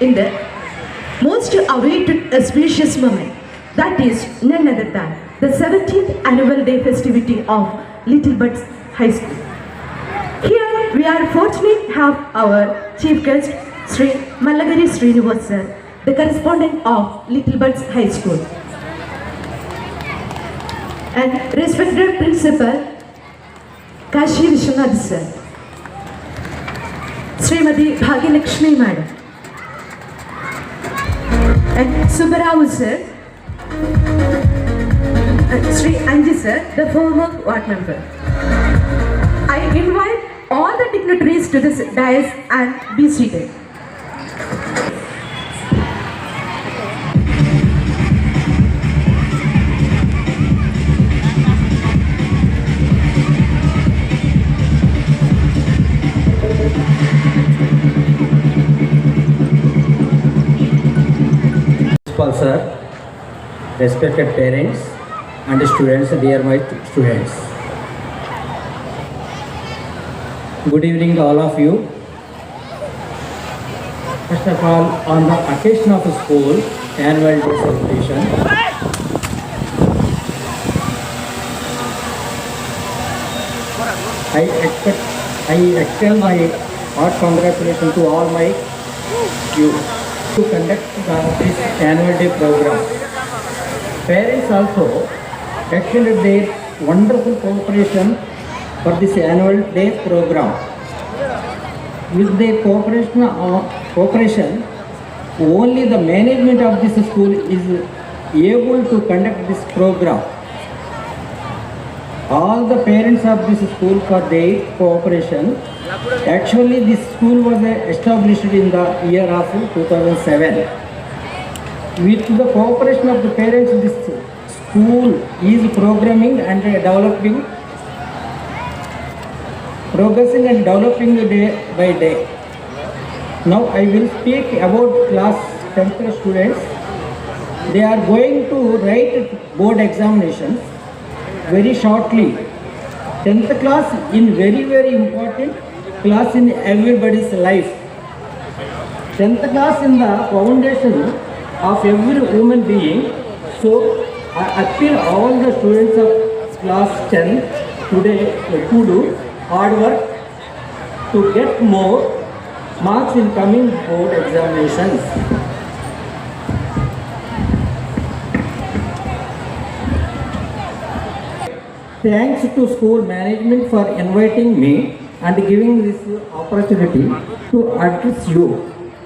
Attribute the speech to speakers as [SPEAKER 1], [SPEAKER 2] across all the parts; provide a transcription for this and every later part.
[SPEAKER 1] in the most awaited auspicious moment. That is none other than the 17th annual day festivity of Little Buds High School. Here we are fortunate to have our chief guest Sri Malagari Srinivas sir, the correspondent of Little Buds High School. And respected principal Kashi Vishwanath sir, Srimati Bhagyalakshmi madam, and Subbarao sir, and uh, Sri Anji sir, the former ward member. I invite all the dignitaries to this dais and be seated.
[SPEAKER 2] Principal sir, respected parents and students, dear my students. Good evening to all of you. First of all, on the occasion of school annual celebration, I expect, I extend my heart congratulations to all my youth to conduct this annual day program. Parents also extended their wonderful cooperation for this annual day program. With their cooperation, uh, cooperation, only the management of this school is able to conduct this program. All the parents of this school for their cooperation. Actually, this school was established in the year of 2007. With the cooperation of the parents, this school is programming and developing, progressing and developing day by day. Now I will speak about class 10th students. They are going to write board examinations very shortly. 10th class in very very important class in everybody's life. 10th class in the foundation of every human being. So I appeal all the students of class 10 today to do hard work to get more marks in coming board examinations. Thanks to school management for inviting me and giving this opportunity to address you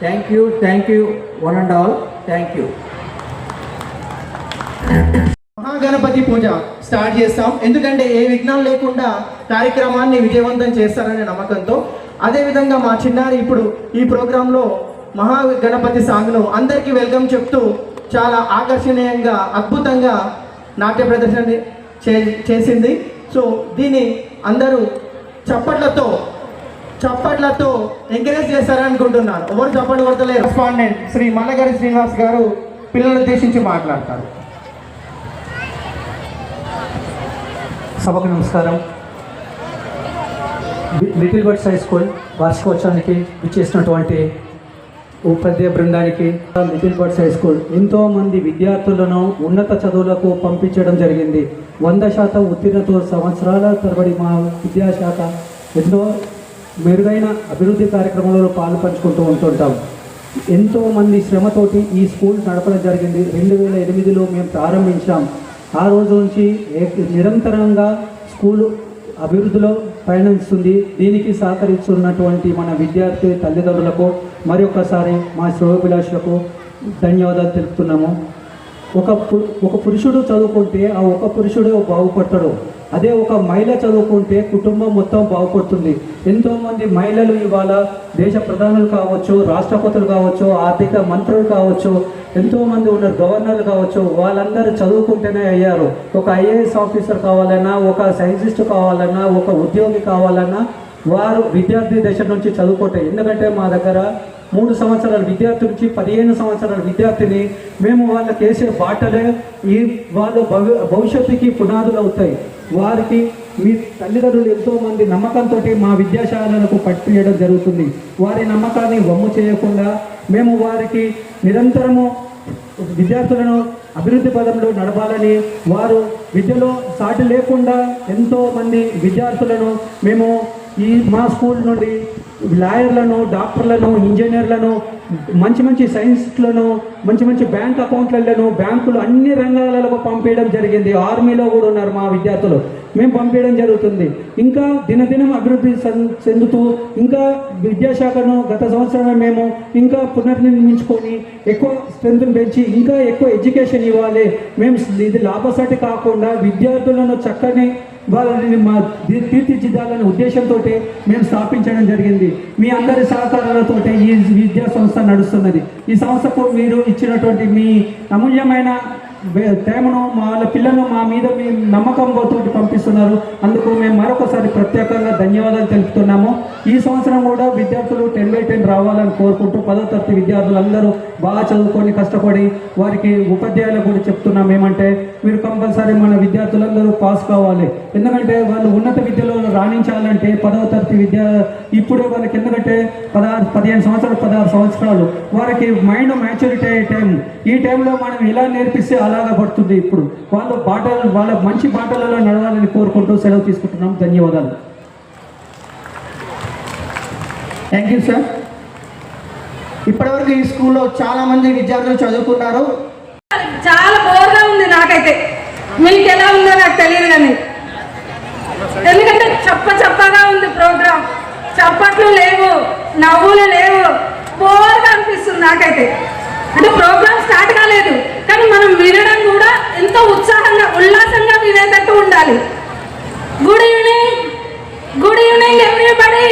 [SPEAKER 2] thank you thank you one and all thank you
[SPEAKER 3] Mahaganapati puja start చేస్తాం. ఎందుకంటే ఏ విఘ్నం లేకుండా కార్యక్రమాన్ని విజయవంతం చేస్తారనే నమ్మకంతో. అదేవిధంగా మా చిన్నారి ఇప్పుడు ఈ ప్రోగ్రాంలో మహాగణపతి సాంగ్ను అందరికీ వెల్కమ్ చెప్తూ చాలా ఆకర్షణీయంగా అద్భుతంగా నాట్య ప్రదర్శన చేసింది. సో దీన్ని అందరూ చప్పట్లతో చప్పట్లతో ఎంకరేజ్ చేస్తారని అనుకుంటున్నాను ఎవరు చప్పట్లు కొడతలేరు. రెస్పాండెంట్ శ్రీ మల్లగారి శ్రీనివాస్ గారు పిల్లలను ఉద్దేశించి మాట్లాడతారు.
[SPEAKER 4] సభకు నమస్కారం. లిటిల్ బర్డ్స్ హై స్కూల్ వార్షికోత్సవానికి ఇచ్చేసినటువంటి ఉపాధ్యాయ బృందానికి లిటిల్ బర్డ్స్ హై స్కూల్. ఎంతో మంది విద్యార్థులను ఉన్నత చదువులకు పంపించడం జరిగింది. వంద శాతం ఉత్తీర్ణతో సంవత్సరాల తరబడి మా విద్యాశాఖ ఎన్నో మెరుగైన అభివృద్ధి కార్యక్రమాలలో పాలు పంచుకుంటూ ఉంటుంటాం. ఎంతో మంది శ్రమతోటి ఈ స్కూల్ నడపడం జరిగింది. రెండు వేల ఎనిమిదిలో మేము ప్రారంభించాం. ఆ రోజు నుంచి ఏ- నిరంతరంగా స్కూలు అభివృద్ధిలో పయనిస్తుంది. దీనికి సహకరిస్తున్నటువంటి మన విద్యార్థి తల్లిదండ్రులకు మరొకసారి మా శుభాభిలాషులకు ధన్యవాదాలు తెలుపుతున్నాము. ఒక పు- ఒక పురుషుడు చదువుకుంటే ఆ ఒక పురుషుడు బాగుపడతాడు. అదే ఒక మహిళ చదువుకుంటే కుటుంబం మొత్తం బాగుపడుతుంది. ఎంతోమంది మహిళలు ఇవాళ దేశ ప్రధానులు కావచ్చు రాష్ట్రపతులు కావచ్చు ఆర్థిక మంత్రులు కావచ్చు ఎంతోమంది ఉన్నారు గవర్నర్లు కావచ్చు వాళ్ళందరూ చదువుకుంటేనే అయ్యారు. ఒక ఐఏఎస్ ఆఫీసర్ కావాలన్నా ఒక సైంటిస్ట్ కావాలన్నా ఒక ఉద్యోగి కావాలన్నా వారు విద్యార్థి దశ నుంచి చదువుకుంటాయి ఎందుకంటే మా దగ్గర మూడు సంవత్సరాల విద్యార్థి నుంచి పదిహేను సంవత్సరాల విద్యార్థిని మేము వాళ్ళకి వేసే బాటలే. ఈ వాళ్ళ భవి భవిష్యత్తుకి పునాదులు అవుతాయి. వారికి మీ తల్లిదండ్రులు ఎంతో మంది నమ్మకంతో మా విద్యాశాలలకు పట్టియడం జరుగుతుంది. వారి నమ్మకాన్ని వమ్ము చేయకుండా మేము వారికి నిరంతరము విద్యార్థులను అభివృద్ధి పదంలో నడపాలని వారు విద్యలో సాటి లేకుండా ఎంతోమంది విద్యార్థులను మేము ఈ మా స్కూల్ నుండి లాయర్లను డాక్టర్లను ఇంజనీర్లను మంచి మంచి సైన్స్లను మంచి మంచి బ్యాంక్ అకౌంట్లను బ్యాంకులు అన్ని రంగాలలో పంపించడం జరిగింది. ఆర్మీలో కూడా ఉన్నారు మా విద్యార్థులు. మేము పంపించడం జరుగుతుంది. ఇంకా దినదినం అభివృద్ధి చెందుతూ ఇంకా విద్యాశాఖను గత సంవత్సరమే మేము ఇంకా పునర్నిర్మించుకొని ఎక్కువ స్ట్రెంత్ని పెంచి ఇంకా ఎక్కువ ఎడ్యుకేషన్ ఇవ్వాలి. మేము ఇది లాభసాటి కాకుండా విద్యార్థులను చక్కని వాళ్ళని మా తీర్చిదిద్దాలనే ఉద్దేశంతో మేము స్థాపించడం జరిగింది. మీ అందరి సహకారాలతో ఈ విద్యా సంస్థ నడుస్తున్నది. ఈ సంస్థకు మీరు ఇచ్చినటువంటి మీ అమూల్యమైన ప్రేమను మా వాళ్ళ పిల్లలు మా మీద మీ నమ్మకంతో పంపిస్తున్నారు. అందుకు మేము మరొకసారి ప్రత్యేకంగా ధన్యవాదాలు తెలుపుతున్నాము. ఈ సంవత్సరం కూడా విద్యార్థులు టెన్ బై టెన్ రావాలని కోరుకుంటూ పదో తరగతి విద్యార్థులందరూ బాగా చదువుకొని కష్టపడి వారికి ఉపాధ్యాయులకు కూడా చెప్తున్నాం. ఏమంటే మీరు కంపల్సరీ మన విద్యార్థులందరూ పాస్ కావాలి. ఎందుకంటే వాళ్ళు ఉన్నత విద్యలో రాణించాలంటే పదవ తరగతి విద్య ఇప్పుడే వాళ్ళకి ఎందుకంటే పదహారు పదిహేను సంవత్సరాలు పదహారు సంవత్సరాలు. వారికి మైండ్ మ్యాచ్యూరిటీ అయ్యే టైం. ఈ టైంలో మనం ఎలా నేర్పిస్తే అలాగా పడుతుంది ఇప్పుడు. వాళ్ళు బాటలు వాళ్ళ మంచి బాటలలో నడవాలని కోరుకుంటూ సెలవు తీసుకుంటున్నాం. ధన్యవాదాలు.
[SPEAKER 3] థ్యాంక్ యూ సార్ ఇప్పటివరకు ఈ స్కూల్లో చాలా మంది విద్యార్థులు చదువుకున్నారు.
[SPEAKER 5] చాలా బోర్గా ఉంది నాకైతే. మీకు ఎలా ఉందో నాకు తెలియదు కానీ. ఎందుకంటే చప్ప చప్పగా ఉంది ప్రోగ్రామ్. చప్పట్లు లేవు నవ్వులు లేవు. బోర్గా అనిపిస్తుంది నాకైతే. అంటే ప్రోగ్రామ్ స్టార్ట్ కాలేదు కానీ మనం ఎంతో ఉత్సాహంగా ఉల్లాసంగా వినేటట్టు ఉండాలి. Good evening good evening everybody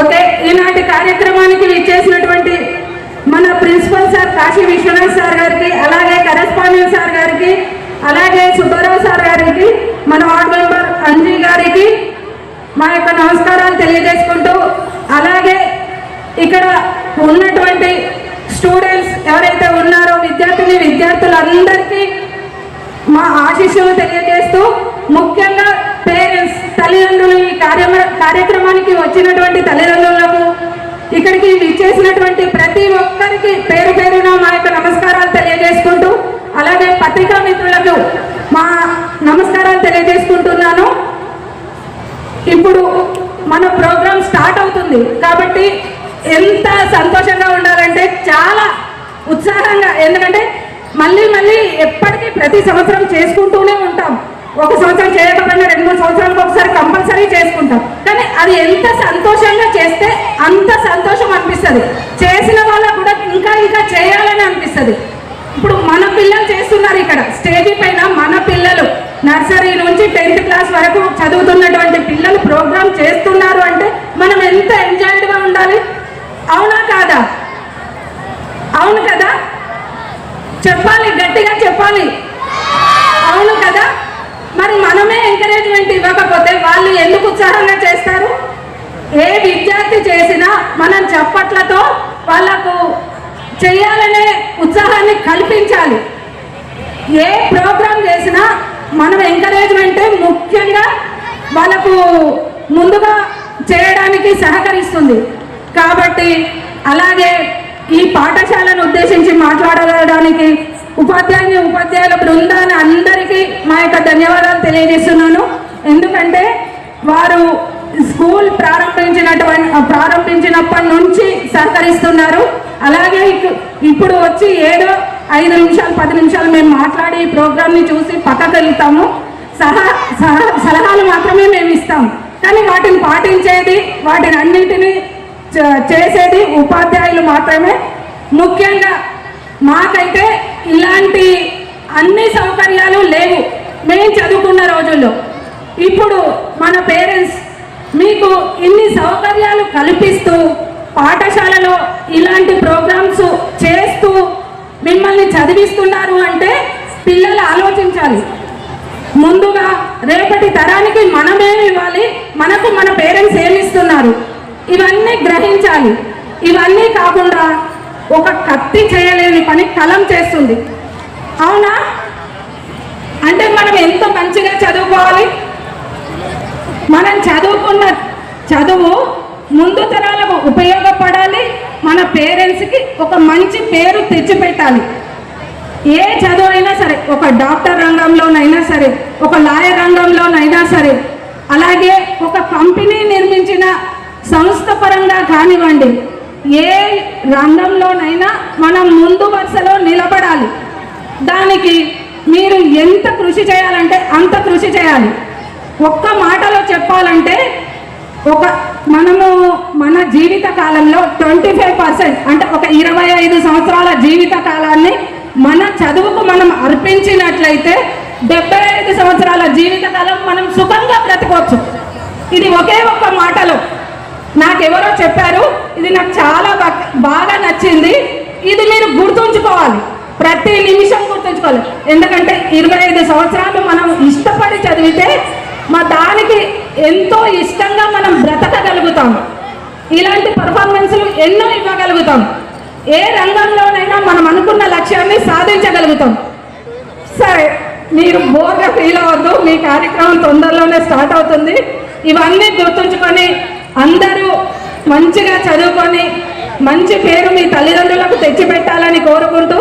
[SPEAKER 5] okay ఈనాటి కార్యక్రమానికి ఇచ్చేసినటువంటి మన principal sir Kashi Vishwanath sir గారికి అలాగే కరెస్పాండెంట్ సార్ గారికి అలాగే సుబ్బారావు సార్ గారికి మన వార్డ్ మెంబర్ అంజీ గారికి మా యొక్క నమస్కారాలు తెలియజేసుకుంటూ అలాగే ఇక్కడ ఉన్నటువంటి స్టూడెంట్స్ ఎవరైతే ఉన్నారో విద్యార్థిని విద్యార్థులందరికీ మా ఆశీస్సులు తెలియజేస్తూ ముఖ్యంగా పేరెంట్స్ తల్లిదండ్రులు ఈ కార్యమ కార్యక్రమానికి వచ్చినటువంటి తల్లిదండ్రులకు ఇక్కడికి విచ్చేసినటువంటి ప్రతి ఒక్కరికి పేరు పేరున మా యొక్క నమస్కారాలు తెలియజేసుకుంటూ అలాగే పత్రికా మిత్రులకు మా నమస్కారాలు తెలియజేసుకుంటున్నాను. ఇప్పుడు మన ప్రోగ్రామ్ స్టార్ట్ అవుతుంది కాబట్టి ఎంత సంతోషంగా ఉండాలంటే చాలా ఉత్సాహంగా. ఎందుకంటే మళ్ళీ మళ్ళీ ఎప్పటికీ ప్రతి సంవత్సరం చేసుకుంటూనే ఉంటాం. ఒక సంవత్సరం చేయకపోయినా రెండు మూడు సంవత్సరాలకు ఒకసారి కంపల్సరీ చేసుకుంటాం. కానీ అది ఎంత సంతోషంగా చేస్తే అంత సంతోషం అనిపిస్తుంది. చేసిన వాళ్ళకు కూడా ఇంకా ఇంకా చేయాలని అనిపిస్తుంది. ఇప్పుడు మన పిల్లలు చేస్తున్నారు ఇక్కడ. స్టేజీ పైన మన పిల్లలు. నర్సరీ నుంచి టెన్త్ క్లాస్ వరకు చదువుతున్నటువంటి పిల్లలు ప్రోగ్రామ్ చేస్తున్నారు అంటే మనం ఎంత ఎంజాయిడ్గా ఉండాలి? అవునా కాదా? అవును కదా? చెప్పాలి గట్టిగా చెప్పాలి. అవును కదా? మరి మనమే ఎంకరేజ్మెంట్ ఇవ్వకపోతే వాళ్ళు ఎందుకు ఉత్సాహంగా చేస్తారు? ఏ విద్యార్థి చేసినా మనం చప్పట్లతో వాళ్ళకు చేయాలనే ఉత్సాహాన్ని కల్పించాలి. ఏ ప్రోగ్రామ్ చేసినా మనం ఎంకరేజ్మెంటే ముఖ్యంగా వాళ్ళకు ముందుగా చేయడానికి సహకరిస్తుంది. కాబట్టి అలాగే ఈ పాఠశాలను ఉద్దేశించి మాట్లాడడానికి ఉపాధ్యాయుని ఉపాధ్యాయుల బృందాన్ని అందరికీ మా యొక్క ధన్యవాదాలు తెలియజేస్తున్నాను. ఎందుకంటే వారు స్కూల్ ప్రారంభించినటువంటి ప్రారంభించినప్పటి నుంచి సహకరిస్తున్నారు. అలాగే ఇప్పుడు వచ్చి ఏదో ఐదు నిమిషాలు పది నిమిషాలు మేము మాట్లాడి ఈ ప్రోగ్రామ్ని చూసి పక్కకు వెళ్తాము. సహా సహా సలహాలు మాత్రమే మేము ఇస్తాం. కానీ వాటిని పాటించేది వాటిని అన్నింటినీ చేసేది ఉపాధ్యాయులు మాత్రమే. ముఖ్యంగా మాకైతే ఇలాంటి అన్ని సౌకర్యాలు లేవు. మేము చదువుకున్న రోజుల్లో. ఇప్పుడు మన పేరెంట్స్ మీకు ఇన్ని సౌకర్యాలు కల్పిస్తూ పాఠశాలలో ఇలాంటి ప్రోగ్రామ్స్ చేస్తూ మిమ్మల్ని చదివిస్తున్నారు అంటే పిల్లలు ఆలోచించాలి. ముందుగా రేపటి తరానికి మనమేమి ఇవ్వాలి మనకు మన పేరెంట్స్ ఏమి ఇస్తున్నారు? ఇవన్నీ గ్రహించాలి. ఇవన్నీ కాకుండా ఒక కత్తి చేయలేని పని కలం చేస్తుంది. అవునా? అంటే మనం ఎంత మంచిగా చదువుకోవాలి? మనం చదువుకున్న చదువు ముందు తరాలకు ఉపయోగపడాలి. మన పేరెంట్స్కి ఒక మంచి పేరు తెచ్చిపెట్టాలి. ఏ చదువు అయినా సరే ఒక డాక్టర్ రంగంలోనైనా సరే ఒక లాయర్ రంగంలోనైనా సరే అలాగే ఒక కంపెనీ నిర్మించిన సంస్థ పరంగా కానివ్వండి ఏ రంగంలోనైనా మనం ముందు వరుసలో నిలబడాలి. దానికి మీరు ఎంత కృషి చేయాలంటే అంత కృషి చేయాలి. ఒక్క మాటలో చెప్పాలంటే ఒక మనము మన జీవిత కాలంలో ట్వంటీ ఫైవ్ పర్సెంట్ అంటే ఒక ఇరవై ఐదు సంవత్సరాల జీవిత కాలాన్ని మన చదువుకు మనం అర్పించినట్లయితే డెబ్బై ఐదు సంవత్సరాల జీవిత కాలం మనం సుఖంగా బ్రతకవచ్చు ఇది ఒకే ఒక్క మాటలో. నాకెవరో చెప్పారు ఇది నాకు చాలా బాగా నచ్చింది. ఇది మీరు గుర్తుంచుకోవాలి. ప్రతి నిమిషం గుర్తుంచుకోవాలి. ఎందుకంటే ఇరవై ఐదు సంవత్సరాలు మనం ఇష్టపడి చదివితే మా దానికి ఎంతో ఇష్టంగా మనం బ్రతకగలుగుతాం. ఇలాంటి పర్ఫార్మెన్స్లు ఎన్నో ఇవ్వగలుగుతాం. ఏ రంగంలోనైనా మనం అనుకున్న లక్ష్యాన్ని సాధించగలుగుతాం. సరే మీరు బోర్గా ఫీల్ అవ్వద్దు. మీ కార్యక్రమం తొందరలోనే స్టార్ట్ అవుతుంది. ఇవన్నీ గుర్తుంచుకొని అందరూ మంచిగా చదువుకొని మంచి పేరు మీ తల్లిదండ్రులకు తెచ్చిపెట్టాలని కోరుకుంటూ